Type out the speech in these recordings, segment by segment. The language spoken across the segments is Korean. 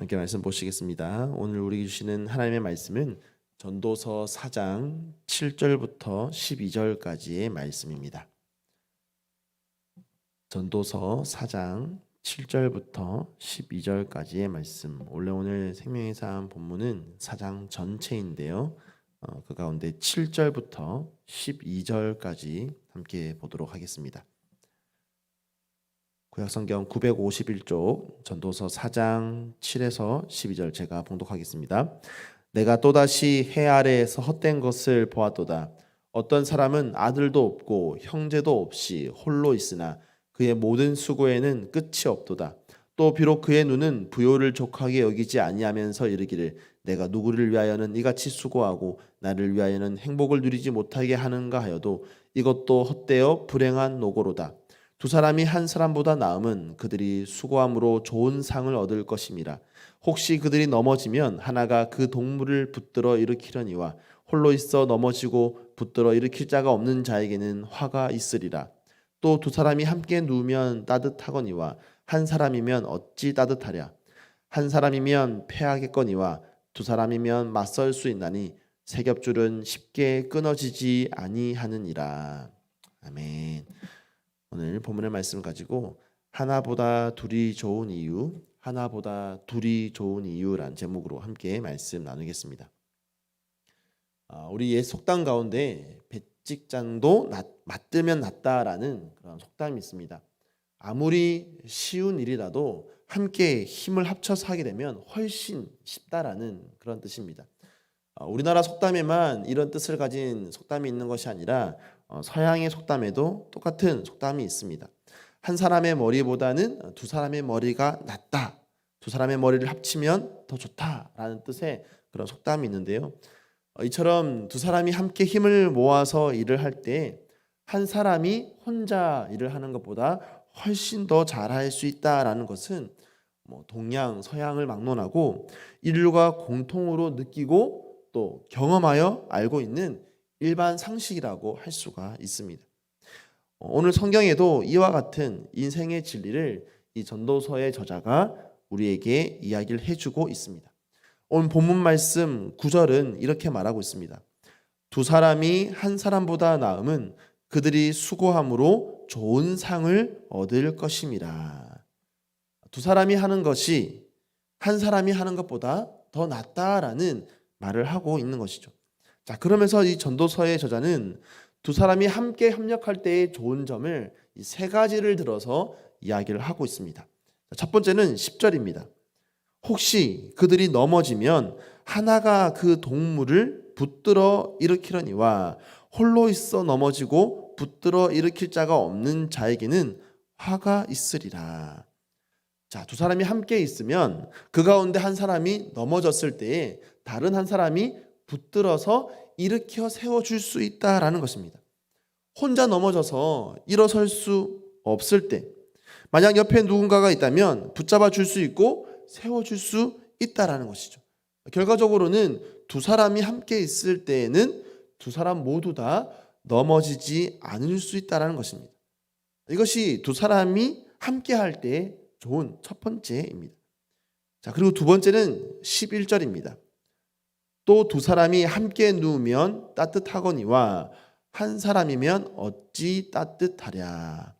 함께 말씀 보시겠습니다. 오늘 우리 주시는 하나님의 말씀은 전도서 4장 7절부터 12절까지의 말씀입니다. 전도서 4장 7절부터 12절까지의 말씀. 원래 오늘 생명의 삶 본문은 4장 전체인데요. 어, 그 가운데 7절부터 12절까지 함께 보도록 하겠습니다. 구약성경 951쪽 전도서 4장 7에서 12절 제가 봉독하겠습니다. 내가 또다시 해 아래에서 헛된 것을 보았도다. 어떤 사람은 아들도 없고 형제도 없이 홀로 있으나 그의 모든 수고에는 끝이 없도다. 또 비록 그의 눈은 부요를 족하게 여기지 아니하면서 이르기를 내가 누구를 위하여는 이같이 수고하고 나를 위하여는 행복을 누리지 못하게 하는가 하여도 이것도 헛되어 불행한 노고로다. 두 사람이 한 사람보다 나음은 그들이 수고함으로 좋은 상을 얻을 것임이라. 혹시 그들이 넘어지면 하나가 그 동물을 붙들어 일으키려니와 홀로 있어 넘어지고 붙들어 일으킬 자가 없는 자에게는 화가 있으리라. 또 두 사람이 함께 누우면 따뜻하거니와 한 사람이면 어찌 따뜻하랴. 한 사람이면 패하겠거니와 두 사람이면 맞설 수 있나니 세 겹줄은 쉽게 끊어지지 아니하느니라. 아멘. 오늘 본문의 말씀을 가지고 하나보다 둘이 좋은 이유, 하나보다 둘이 좋은 이유란 제목으로 함께 말씀 나누겠습니다. 아, 우리 옛 속담 가운데 배찍장도 낫, 맞들면 낫다라는 그런 속담이 있습니다. 아무리 쉬운 일이라도 함께 힘을 합쳐서 하게 되면 훨씬 쉽다라는 그런 뜻입니다. 아, 우리나라 속담에만 이런 뜻을 가진 속담이 있는 것이 아니라 어, 서양의 속담에도 똑같은 속담이 있습니다. 한 사람의 머리보다는 두 사람의 머리가 낫다. 두 사람의 머리를 합치면 더 좋다라는 뜻의 그런 속담이 있는데요. 어, 이처럼 두 사람이 함께 힘을 모아서 일을 할 때 한 사람이 혼자 일을 하는 것보다 훨씬 더 잘할 수 있다라는 것은 뭐 동양, 서양을 막론하고 인류가 공통으로 느끼고 또 경험하여 알고 있는 일반 상식이라고 할 수가 있습니다. 어, 오늘 성경에도 이와 같은 인생의 진리를 이 전도서의 저자가 우리에게 이야기를 해주고 있습니다. 오늘 본문 말씀 9절은 이렇게 말하고 있습니다. 두 사람이 한 사람보다 나음은 그들이 수고함으로 좋은 상을 얻을 것임이라. 두 사람이 하는 것이 한 사람이 하는 것보다 더 낫다라는 말을 하고 있는 것이죠. 자, 그러면서 이 전도서의 저자는 두 사람이 함께 협력할 때의 좋은 점을 세 가지를 들어서 이야기를 하고 있습니다. 첫 번째는 10절입니다. 혹시 그들이 넘어지면 하나가 그 동물을 붙들어 일으키려니와 홀로 있어 넘어지고 붙들어 일으킬 자가 없는 자에게는 화가 있으리라. 자, 두 사람이 함께 있으면 그 가운데 한 사람이 넘어졌을 때에 다른 한 사람이 붙들어서 일으켜 세워 줄 수 있다라는 것입니다. 혼자 넘어져서 일어설 수 없을 때 만약 옆에 누군가가 있다면 붙잡아 줄 수 있고 세워 줄 수 있다라는 것이죠. 결과적으로는 두 사람이 함께 있을 때에는 두 사람 모두 다 넘어지지 않을 수 있다라는 것입니다. 이것이 두 사람이 함께 할 때 좋은 첫 번째입니다. 자, 그리고 두 번째는 11절입니다. 또 두 사람이 함께 누우면 따뜻하거니와 한 사람이면 어찌 따뜻하랴.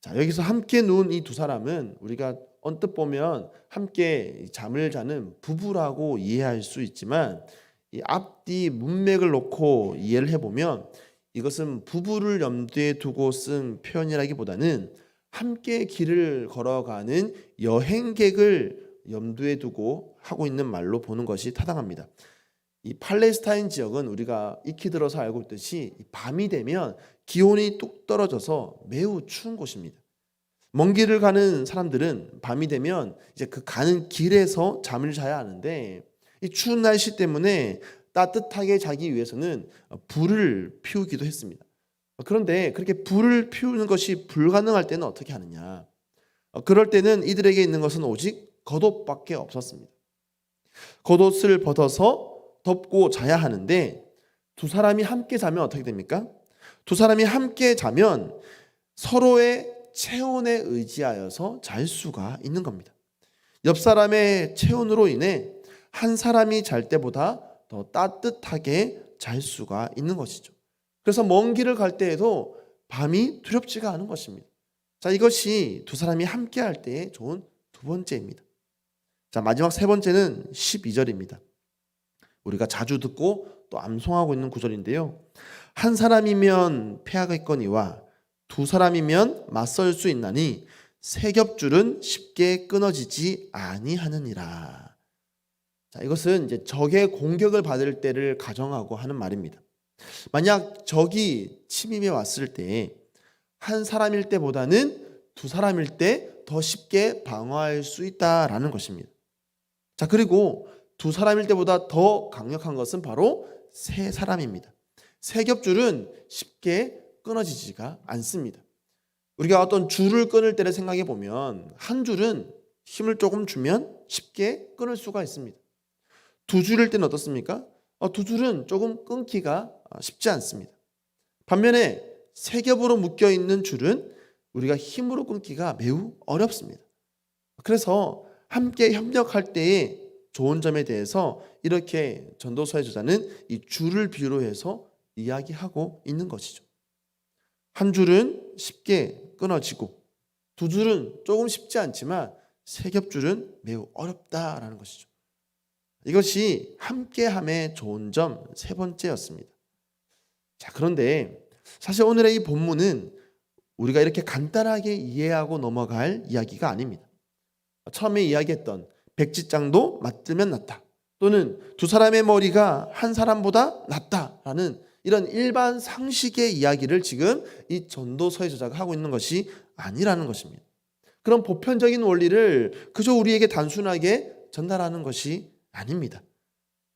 자, 여기서 함께 누운 이 두 사람은 우리가 언뜻 보면 함께 잠을 자는 부부라고 이해할 수 있지만 이 앞뒤 문맥을 놓고 이해를 해보면 이것은 부부를 염두에 두고 쓴 표현이라기보다는 함께 길을 걸어가는 여행객을 염두에 두고 하고 있는 말로 보는 것이 타당합니다. 이 팔레스타인 지역은 우리가 익히 들어서 알고 있듯이 밤이 되면 기온이 뚝 떨어져서 매우 추운 곳입니다. 먼 길을 가는 사람들은 밤이 되면 이제 그 가는 길에서 잠을 자야 하는데 이 추운 날씨 때문에 따뜻하게 자기 위해서는 불을 피우기도 했습니다. 그런데 그렇게 불을 피우는 것이 불가능할 때는 어떻게 하느냐? 그럴 때는 이들에게 있는 것은 오직 겉옷밖에 없었습니다. 겉옷을 벗어서 덮고 자야 하는데 두 사람이 함께 자면 어떻게 됩니까? 두 사람이 함께 자면 서로의 체온에 의지하여서 잘 수가 있는 겁니다. 옆 사람의 체온으로 인해 한 사람이 잘 때보다 더 따뜻하게 잘 수가 있는 것이죠. 그래서 먼 길을 갈 때에도 밤이 두렵지가 않은 것입니다. 자, 이것이 두 사람이 함께 할 때의 좋은 두 번째입니다. 자, 마지막 세 번째는 12절입니다. 우리가 자주 듣고 또 암송하고 있는 구절인데요. 한 사람이면 패하겠거니와 두 사람이면 맞설 수 있나니 세 겹줄은 쉽게 끊어지지 아니하느니라. 자, 이것은 이제 적의 공격을 받을 때를 가정하고 하는 말입니다. 만약 적이 침입해 왔을 때 한 사람일 때보다는 두 사람일 때 더 쉽게 방어할 수 있다라는 것입니다. 자, 그리고 두 사람일 때보다 더 강력한 것은 바로 세 사람입니다. 세 겹줄은 쉽게 끊어지지가 않습니다. 우리가 어떤 줄을 끊을 때를 생각해 보면 한 줄은 힘을 조금 주면 쉽게 끊을 수가 있습니다. 두 줄일 때는 어떻습니까? 어, 두 줄은 조금 끊기가 쉽지 않습니다. 반면에 세 겹으로 묶여 있는 줄은 우리가 힘으로 끊기가 매우 어렵습니다. 그래서 함께 협력할 때의 좋은 점에 대해서 이렇게 전도서의 저자는 이 줄을 비유로 해서 이야기하고 있는 것이죠. 한 줄은 쉽게 끊어지고 두 줄은 조금 쉽지 않지만 세 겹줄은 매우 어렵다라는 것이죠. 이것이 함께함의 좋은 점 세 번째였습니다. 자, 그런데 사실 오늘의 이 본문은 우리가 이렇게 간단하게 이해하고 넘어갈 이야기가 아닙니다. 처음에 이야기했던 백지장도 맞들면 낫다. 또는 두 사람의 머리가 한 사람보다 낫다라는 이런 일반 상식의 이야기를 지금 이 전도서의 저자가 하고 있는 것이 아니라는 것입니다. 그런 보편적인 원리를 그저 우리에게 단순하게 전달하는 것이 아닙니다.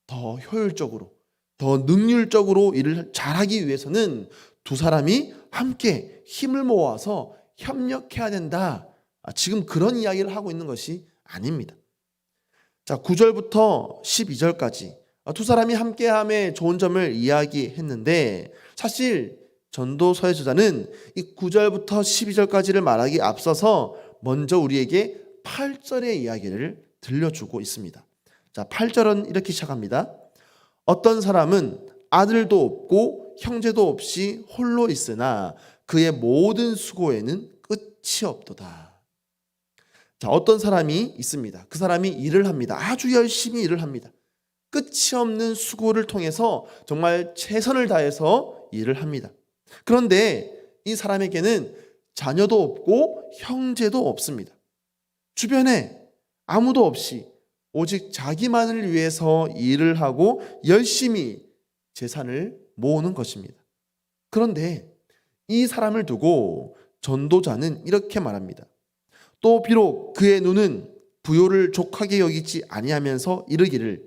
더 효율적으로, 더 능률적으로 일을 잘하기 위해서는 두 사람이 함께 힘을 모아서 협력해야 된다. 아, 지금 그런 이야기를 하고 있는 것이 아닙니다. 자, 9절부터 12절까지 아, 두 사람이 함께함의 좋은 점을 이야기했는데 사실 전도서의 저자는 이 9절부터 12절까지를 말하기 앞서서 먼저 우리에게 8절의 이야기를 들려주고 있습니다. 자, 8절은 이렇게 시작합니다. 어떤 사람은 아들도 없고 형제도 없이 홀로 있으나 그의 모든 수고에는 끝이 없도다. 자, 어떤 사람이 있습니다. 그 사람이 일을 합니다. 아주 열심히 일을 합니다. 끝이 없는 수고를 통해서 정말 최선을 다해서 일을 합니다. 그런데 이 사람에게는 자녀도 없고 형제도 없습니다. 주변에 아무도 없이 오직 자기만을 위해서 일을 하고 열심히 재산을 모으는 것입니다. 그런데 이 사람을 두고 전도자는 이렇게 말합니다. 또 비록 그의 눈은 부요를 족하게 여기지 아니하면서 이르기를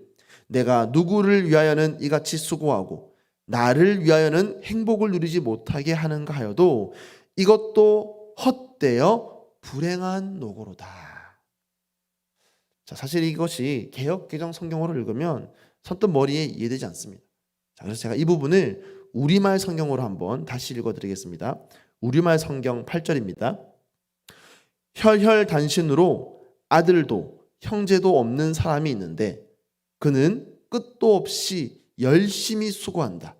내가 누구를 위하여는 이같이 수고하고 나를 위하여는 행복을 누리지 못하게 하는가 하여도 이것도 헛되어 불행한 노고로다. 자, 사실 이것이 개혁 개정 성경으로 읽으면 선뜻 머리에 이해되지 않습니다. 자, 그래서 제가 이 부분을 우리말 성경으로 한번 다시 읽어 드리겠습니다. 우리말 성경 8절입니다. 혈혈 단신으로 아들도 형제도 없는 사람이 있는데 그는 끝도 없이 열심히 수고한다.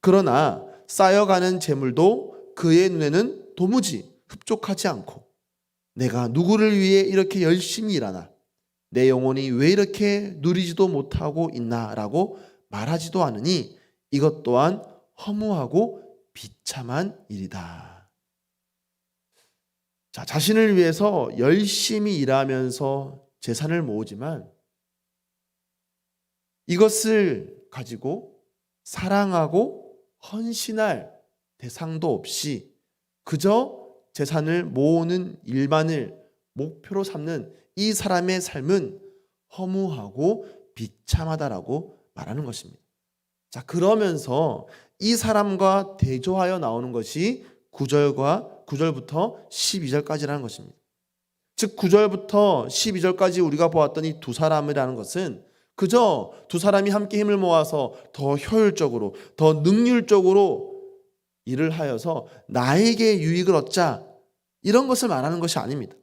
그러나 쌓여가는 재물도 그의 눈에는 도무지 흡족하지 않고 내가 누구를 위해 이렇게 열심히 일하나 내 영혼이 왜 이렇게 누리지도 못하고 있나라고 말하지도 않으니 이것 또한 허무하고 비참한 일이다. 자, 자신을 위해서 열심히 일하면서 재산을 모으지만 이것을 가지고 사랑하고 헌신할 대상도 없이 그저 재산을 모으는 일만을 목표로 삼는 이 사람의 삶은 허무하고 비참하다라고 말하는 것입니다. 자, 그러면서 이 사람과 대조하여 나오는 것이 9절과 9절부터 12절까지라는 것입니다. 즉 9절부터 12절까지 우리가 보았던 이 두 사람이라는 것은 그저 두 사람이 함께 힘을 모아서 더 효율적으로, 더 능률적으로 일을 하여서 나에게 유익을 얻자 이런 것을 말하는 것이 아닙니다.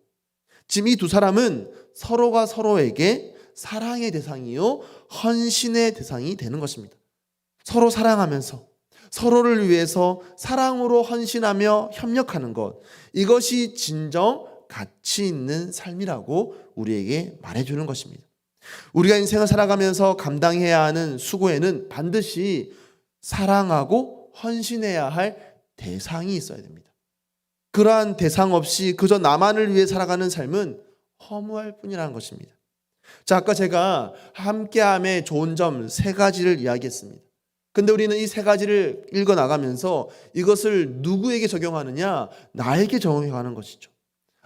지금 이 두 사람은 서로가 서로에게 사랑의 대상이요, 헌신의 대상이 되는 것입니다. 서로 사랑하면서 서로를 위해서 사랑으로 헌신하며 협력하는 것. 이것이 진정 가치 있는 삶이라고 우리에게 말해주는 것입니다. 우리가 인생을 살아가면서 감당해야 하는 수고에는 반드시 사랑하고 헌신해야 할 대상이 있어야 됩니다. 그러한 대상 없이 그저 나만을 위해 살아가는 삶은 허무할 뿐이라는 것입니다. 자, 아까 제가 함께함의 좋은 점 세 가지를 이야기했습니다. 근데 우리는 이 세 가지를 읽어 나가면서 이것을 누구에게 적용하느냐? 나에게 적용하는 것이죠.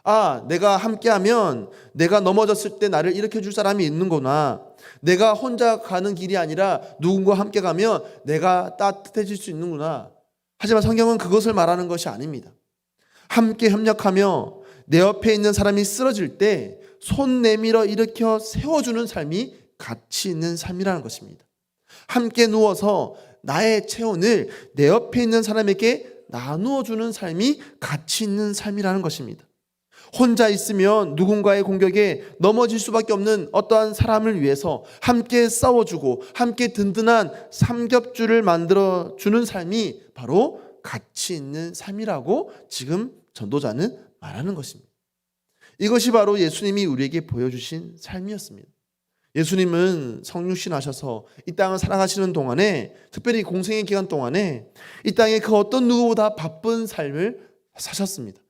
아, 내가 함께하면 내가 넘어졌을 때 나를 일으켜 줄 사람이 있는구나. 내가 혼자 가는 길이 아니라 누군가 함께 가면 내가 따뜻해질 수 있는구나. 하지만 성경은 그것을 말하는 것이 아닙니다. 함께 협력하며 내 옆에 있는 사람이 쓰러질 때 손 내밀어 일으켜 세워주는 삶이 가치 있는 삶이라는 것입니다. 함께 누워서 나의 체온을 내 옆에 있는 사람에게 나누어 주는 삶이 가치 있는 삶이라는 것입니다. 혼자 있으면 누군가의 공격에 넘어질 수밖에 없는 어떠한 사람을 위해서 함께 싸워주고 함께 든든한 삼겹줄을 만들어 주는 삶이 바로 가치 있는 삶이라고 지금 전도자는 말하는 것입니다. 이것이 바로 예수님이 우리에게 보여주신 삶이었습니다. 예수님은 성육신 하셔서 이 땅을 살아가시는 동안에 특별히 공생의 기간 동안에 이 땅에 그 어떤 누구보다 바쁜 삶을 사셨습니다.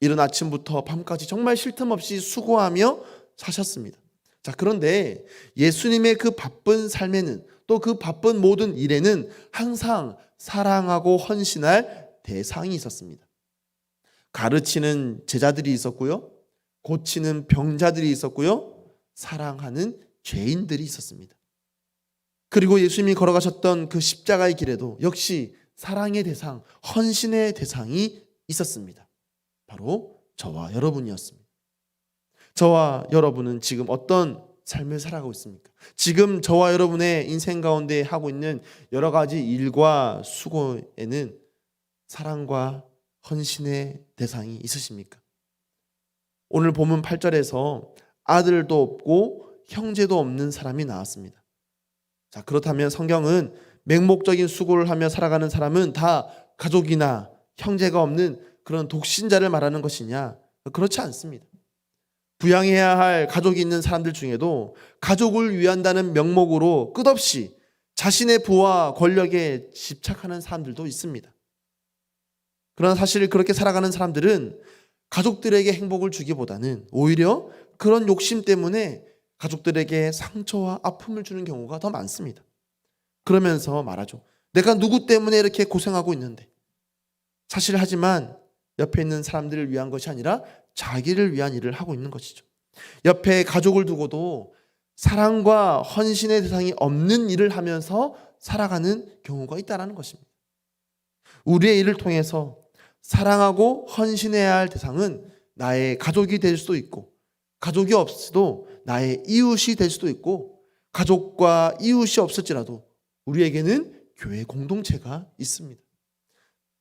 이른 아침부터 밤까지 정말 쉴 틈 없이 수고하며 사셨습니다. 자, 그런데 예수님의 그 바쁜 삶에는 또 그 바쁜 모든 일에는 항상 사랑하고 헌신할 대상이 있었습니다. 가르치는 제자들이 있었고요. 고치는 병자들이 있었고요. 사랑하는 죄인들이 있었습니다. 그리고 예수님이 걸어가셨던 그 십자가의 길에도 역시 사랑의 대상, 헌신의 대상이 있었습니다. 바로 저와 여러분이었습니다. 저와 여러분은 지금 어떤 삶을 살아가고 있습니까? 지금 저와 여러분의 인생 가운데 하고 있는 여러 가지 일과 수고에는 사랑과 헌신의 대상이 있으십니까? 오늘 본문 8절에서 아들도 없고 형제도 없는 사람이 나왔습니다. 자, 그렇다면 성경은 맹목적인 수고를 하며 살아가는 사람은 다 가족이나 형제가 없는 그런 독신자를 말하는 것이냐? 그렇지 않습니다. 부양해야 할 가족이 있는 사람들 중에도 가족을 위한다는 명목으로 끝없이 자신의 부와 권력에 집착하는 사람들도 있습니다. 그러나 사실 그렇게 살아가는 사람들은 가족들에게 행복을 주기보다는 오히려 그런 욕심 때문에 가족들에게 상처와 아픔을 주는 경우가 더 많습니다. 그러면서 말하죠. 내가 누구 때문에 이렇게 고생하고 있는데. 사실 하지만 옆에 있는 사람들을 위한 것이 아니라 자기를 위한 일을 하고 있는 것이죠. 옆에 가족을 두고도 사랑과 헌신의 대상이 없는 일을 하면서 살아가는 경우가 있다는 것입니다. 우리의 일을 통해서 사랑하고 헌신해야 할 대상은 나의 가족이 될 수도 있고, 가족이 없어도 나의 이웃이 될 수도 있고, 가족과 이웃이 없을지라도 우리에게는 교회 공동체가 있습니다.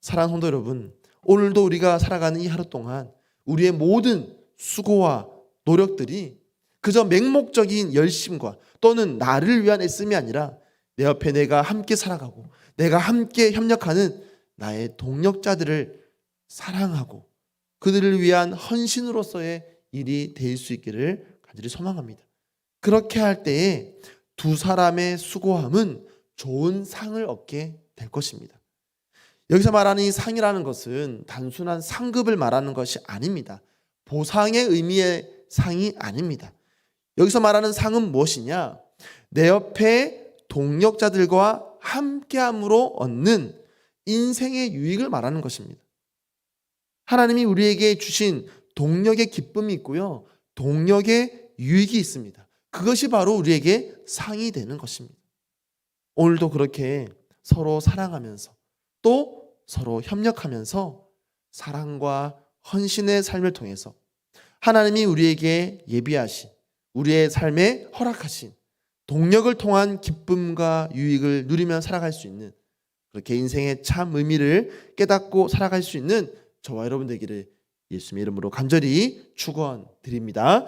사랑하는 성도 여러분, 오늘도 우리가 살아가는 이 하루 동안 우리의 모든 수고와 노력들이 그저 맹목적인 열심과 또는 나를 위한 애씀이 아니라 내 옆에 내가 함께 살아가고 내가 함께 협력하는 나의 동력자들을 사랑하고 그들을 위한 헌신으로서의 일이 될 수 있기를 간절히 소망합니다. 그렇게 할 때에 두 사람의 수고함은 좋은 상을 얻게 될 것입니다. 여기서 말하는 이 상이라는 것은 단순한 상급을 말하는 것이 아닙니다. 보상의 의미의 상이 아닙니다. 여기서 말하는 상은 무엇이냐? 내 옆에 동력자들과 함께함으로 얻는 인생의 유익을 말하는 것입니다. 하나님이 우리에게 주신 동력의 기쁨이 있고요. 동력의 유익이 있습니다. 그것이 바로 우리에게 상이 되는 것입니다. 오늘도 그렇게 서로 사랑하면서 또 서로 협력하면서 사랑과 헌신의 삶을 통해서 하나님이 우리에게 예비하신 우리의 삶에 허락하신 동력을 통한 기쁨과 유익을 누리며 살아갈 수 있는 그렇게 인생의 참 의미를 깨닫고 살아갈 수 있는 저와 여러분 되기를 예수님 이름으로 간절히 축원드립니다.